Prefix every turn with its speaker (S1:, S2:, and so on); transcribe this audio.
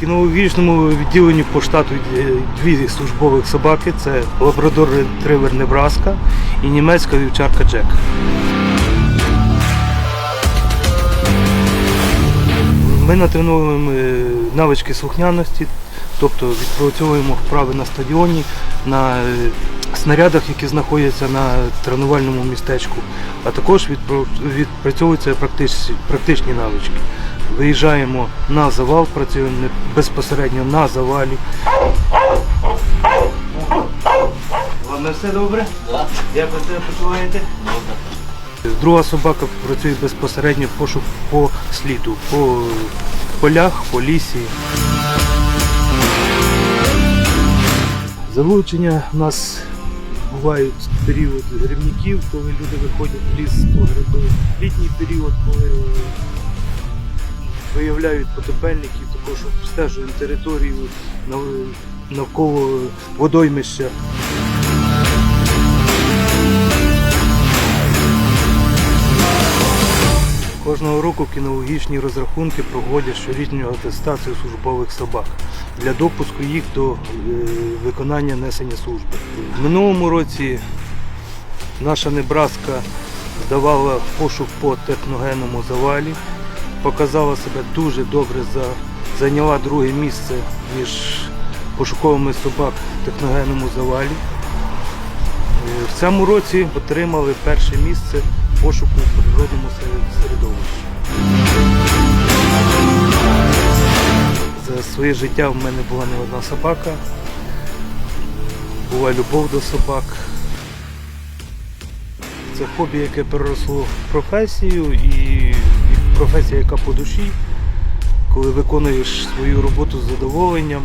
S1: Кінологічному відділенні по штату дві службових собаки. Це лабрадор ретривер Небраска і німецька вівчарка Джек. Ми натренуємо е, навички слухняності, тобто відпрацьовуємо вправи на стадіоні, на е, снарядах, які знаходяться на тренувальному містечку, а також відпрацьовуються практичні навички. Виїжджаємо на завал, працюємо безпосередньо на завалі. Вам все добре? Як ви себе почуваєте? Друга собака працює безпосередньо пошук по сліду, по полях, по лісі. Залучення у нас бувають період грибників, коли люди виходять в ліс по гриби. Виявляють потопельників, також обстежуємо територію навколо водоймища. Кожного року кінологічні розрахунки проводять щорічну атестацію службових собак для допуску їх до е, виконання несення служби. В минулому році наша Небраска здавала пошук по техногенному завалі, показала себе дуже добре, зайняла друге місце між пошуковими собак в техногенному завалі. Е, В цьому році отримали перше місце пошуку в природному середовищі. За своє життя в мене була не одна собака, була любов до собак. Це хобі, яке переросло в професію і професія, яка по душі, коли виконуєш свою роботу з задоволенням,